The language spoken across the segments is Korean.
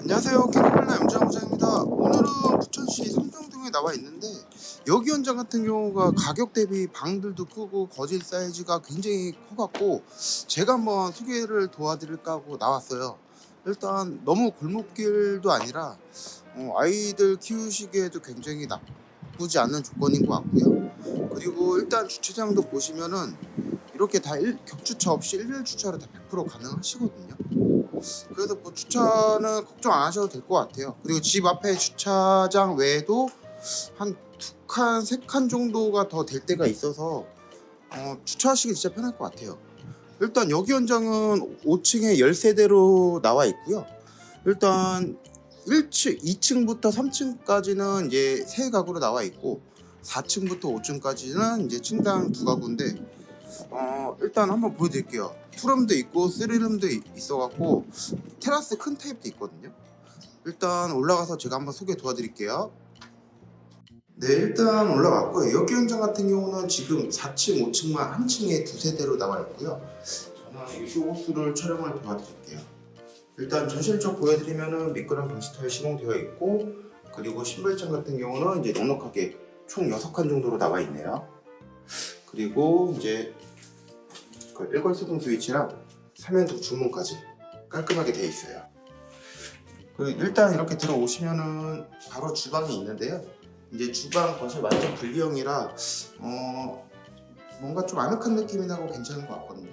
안녕하세요. 캐롤라이나 염장호장입니다. 오늘은 부천시 삼성동에 나와 있는데 여기 현장 같은 경우가 가격 대비 방들도 크고 거실 사이즈가 굉장히 커갖고 제가 한번 소개를 도와드릴까 하고 나왔어요. 일단 너무 골목길도 아니라 어, 아이들 키우시기에도 굉장히 나 쁘지 않은 조건인 것 같고요. 그리고 일단 주차장도 보시면은 이렇게 다 일- 격주차 없이 일일 주차로 다 100% 가능하시거든요. 그래서 뭐 주차는 걱정 안 하셔도 될 것 같아요. 그리고 집 앞에 주차장 외에도 한 두 칸, 세 칸 정도가 더 될 때가 있어서 어, 주차하시기 진짜 편할 것 같아요. 일단 여기 현장은 5층에 10세대로 나와 있고요. 일단 1층, 2층부터 3층까지는 이제 세 가구로 나와 있고 4층부터 5층까지는 이제 층당 두 가구인데 어, 일단 한번 보여드릴게요. 투룸도 있고 쓰리룸도 이- 있어갖고 테라스 큰 타입도 있거든요. 일단 올라가서 제가 한번 소개 도와드릴게요. 네, 일단 올라왔고요. 여기 현장 같은 경우는 지금 4층, 5층만 한 층에 두 세대로 나와 있고요. 저는 이쪽 호수를 촬영을 도와드릴게요. 일단 전실 쪽 보여드리면은 미끄럼 타일 시공되어 있고 그리고 신발장 같은 경우는 이제 넉넉하게 총 6칸 정도로 나와 있네요. 그리고 이제 그 일괄소등 스위치랑 삼연속 주문까지 깔끔하게 되어 있어요. 그 일단 이렇게 들어오시면은 바로 주방이 있는데요. 이제 주방 거실 완전 분리형이라 어 뭔가 좀 아늑한 느낌이 나고 괜찮은 것 같거든요.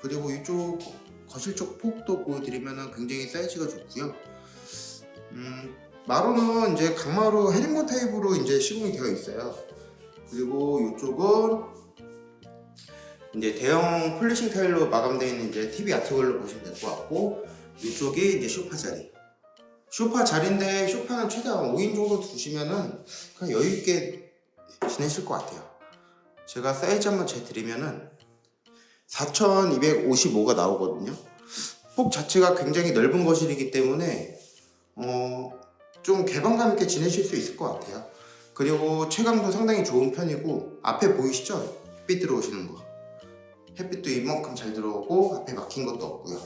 그리고 이쪽 거실 쪽 폭도 보여드리면은 굉장히 사이즈가 좋고요. 음 마루는 이제 강마루 헤링본 타입으로 이제 시공이 되어 있어요. 그리고 이쪽은 이제 대형 폴리싱 타일로 마감되어 있는 이제 TV 아트걸로 보시면 될 것 같고 이쪽이 이제 소파 자리. 소파 자리인데 소파는 최대한 5인 정도 두시면은 그냥 여유 있게 지내실 것 같아요. 제가 사이즈 한번 재드리면은 4,255가 나오거든요. 폭 자체가 굉장히 넓은 거실이기 때문에 어, 좀 개방감 있게 지내실 수 있을 것 같아요. 그리고 채광도 상당히 좋은 편이고 앞에 보이시죠? 햇빛 들어오시는 거. 햇빛도 이만큼 잘 들어오고 앞에 막힌 것도 없고요.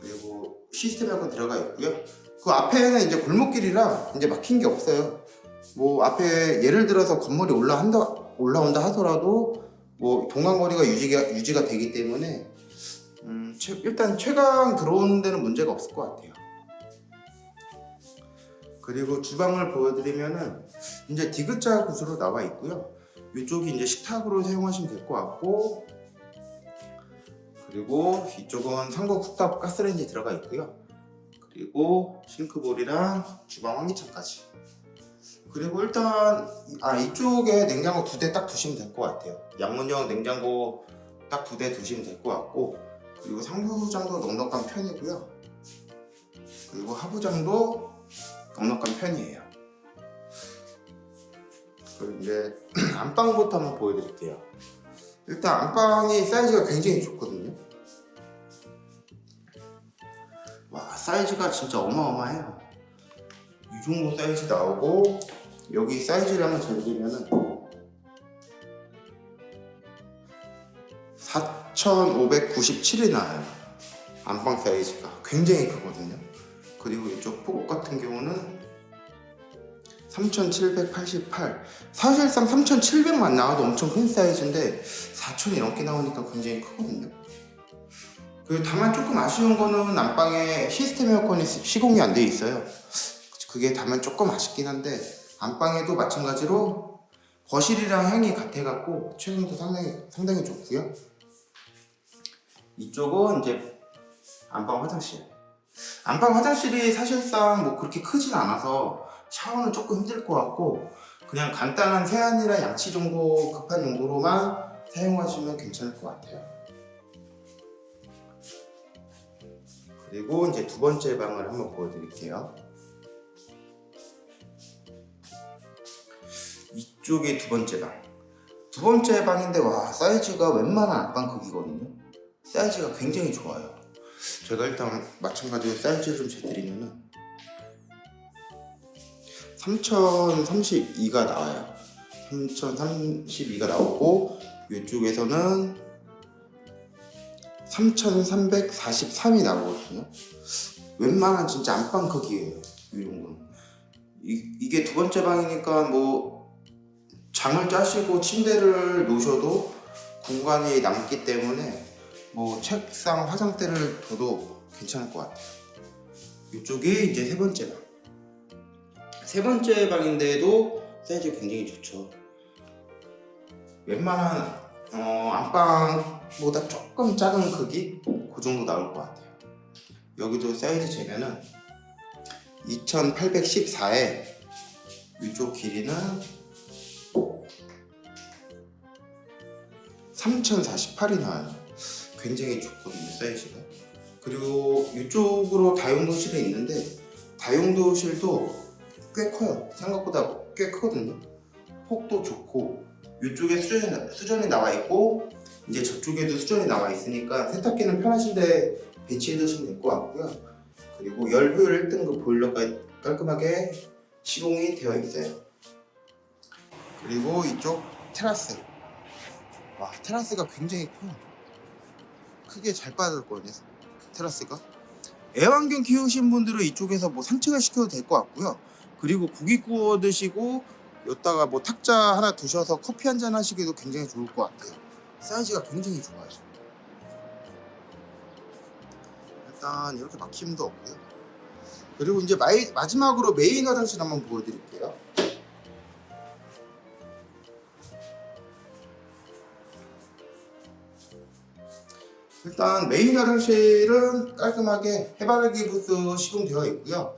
그리고 시스템 에어컨 들어가 있고요. 그 앞에는 이제 골목길이라 이제 막힌 게 없어요. 뭐 앞에 예를 들어서 건물이 올라한다 올라온다 하더라도 뭐 동간거리가 유지가 유지가 되기 때문에 음, 최- 일단 최강 들어오는 데는 문제가 없을 것 같아요. 그리고 주방을 보여드리면은 이제 디귿자 구조로 나와 있고요. 이쪽이 이제 식탁으로 사용하시면 될 것 같고 그리고 이쪽은 삼국 쿡탑 가스레인지 들어가 있고요. 그리고 싱크볼이랑 주방 환기창까지. 그리고 일단 아 이쪽에 냉장고 두 대 딱 두시면 될 것 같아요. 양문형 냉장고 딱 두 대 두시면 될 것 같고 그리고 상부장도 넉넉한 편이고요. 그리고 하부장도 넉넉한 편이에요. 그리고 이제 안방부터 한번 보여드릴게요. 일단 안방이 사이즈가 굉장히 좋거든요. 와 사이즈가 진짜 어마어마해요. 이 정도 사이즈 나오고 여기 사이즈를 한번 재드리면은 4,597이 나와요. 안방 사이즈가 굉장히 크거든요. 그리고 이쪽 폭 같은 경우는 3,788 사실상 3,700만 나와도 엄청 큰 사이즈인데 4,000이 넘게 나오니까 굉장히 크거든요 그 다만 조금 아쉬운 거는 안방에 시스템 에어컨이 시공이 안 돼 있어요 그게 다만 조금 아쉽긴 한데 안방에도 마찬가지로 거실이랑 향이 같아갖고 최근도 상당히 상당히 좋고요 이쪽은 이제 안방 화장실 안방 화장실이 사실상 뭐 그렇게 크진 않아서 샤워는 조금 힘들 것 같고 그냥 간단한 세안이랑 양치 정도 급한 용도로만 사용하시면 괜찮을 것 같아요. 그리고 이제 두 번째 방을 한번 보여드릴게요. 이쪽이 두 번째 방. 두 번째 방인데 와 사이즈가 웬만한 안방 크기거든요. 사이즈가 굉장히 좋아요. 제가 일단 마찬가지로 사이즈 좀 재드리면은 3032가 나와요. 3032가 나오고 이쪽에서는 3343이 나오거든요. 웬만한 진짜 안방 크기예요. 이런 건. 이, 이게 두 번째 방이니까 뭐 장을 짜시고 침대를 놓으셔도 공간이 남기 때문에 뭐 책상 화장대를 둬도 괜찮을 것 같아요. 이쪽이 이제 세 번째 방. 세 번째 방인데도 사이즈 굉장히 좋죠. 웬만한 어, 안방보다 조금 작은 크기 그 정도 나올 것 같아요. 여기도 사이즈 재면은 2814에 이쪽 길이는 3048이 나와요. 굉장히 좋거든요, 사이즈가. 그리고 이쪽으로 다용도실에 있는데 다용도실도 꽤 커요. 생각보다 꽤 크거든요. 폭도 좋고 이쪽에 수전이, 수전이 나와 있고 이제 저쪽에도 수전이 나와 있으니까 세탁기는 편하신데 배치해 두시면 될 것 같고요. 그리고 열 효율 1등급 보일러가 깔끔하게 시공이 되어 있어요. 그리고 이쪽 테라스. 와 테라스가 굉장히 커요. 크게 잘 빠질 거네 테라스가. 애완견 키우신 분들은 이쪽에서 뭐 산책을 시켜도 될 것 같고요. 그리고 고기 구워 드시고 여기다가 뭐 탁자 하나 두셔서 커피 한 잔 하시기도 굉장히 좋을 것 같아요. 사이즈가 굉장히 좋아요. 일단 이렇게 막힘도 없고요. 그리고 이제 마지막으로 메인 화장실 한번 보여드릴게요. 일단 메인 화장실은 깔끔하게 해바라기 부스 시공되어 있고요.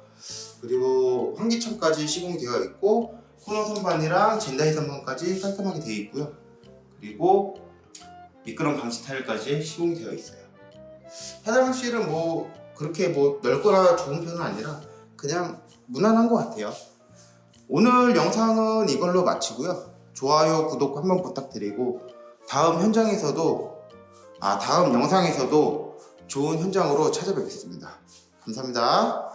그리고 환기창까지 시공되어 있고 코너 선반이랑 젠다이 선반까지 깔끔하게 되어 있고요. 그리고 미끄럼 방지 타일까지 시공되어 있어요. 화장실은 뭐 그렇게 뭐 넓거나 좋은 편은 아니라 그냥 무난한 것 같아요. 오늘 영상은 이걸로 마치고요. 좋아요, 구독 한번 부탁드리고 다음 현장에서도 아 다음 영상에서도 좋은 현장으로 찾아뵙겠습니다. 감사합니다.